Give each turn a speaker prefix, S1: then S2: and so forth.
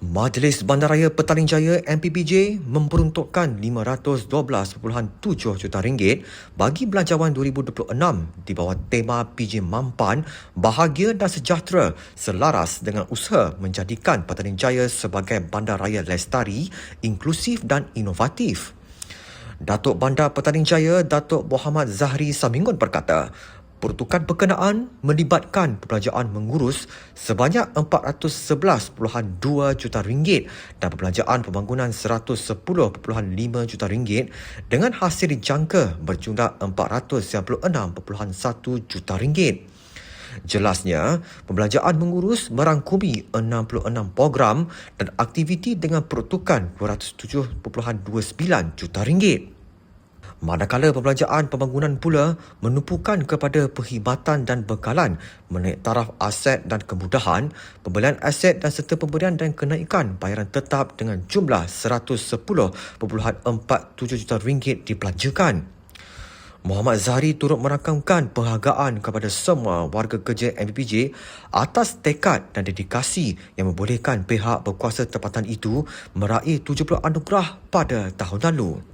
S1: Majlis Bandaraya Petaling Jaya MPBJ memperuntukkan 512.7 juta ringgit bagi belanjawan 2026 di bawah tema PJ Mampan Bahagia dan Sejahtera selaras dengan usaha menjadikan Petaling Jaya sebagai bandaraya lestari, inklusif dan inovatif. Datuk Bandar Petaling Jaya Datuk Muhammad Zahri Samingun berkata, peruntukan berkenaan melibatkan perbelanjaan mengurus sebanyak 411.2 juta ringgit dan perbelanjaan pembangunan 110.5 juta ringgit dengan hasil dijangka berjumlah 496.1 juta ringgit. Jelasnya, pembelanjaan mengurus merangkumi 66 program dan aktiviti dengan peruntukan 207.29 juta ringgit. Manakala pembelanjaan pembangunan pula menumpukan kepada perkhidmatan dan bekalan menaik taraf aset dan kemudahan, pembelian aset dan serta pemberian dan kenaikan bayaran tetap dengan jumlah 110.47 juta ringgit dibelanjakan. Muhammad Zahri turut merakamkan penghargaan kepada semua warga kerja MPPJ atas tekad dan dedikasi yang membolehkan pihak berkuasa tempatan itu meraih 70 anugerah pada tahun lalu.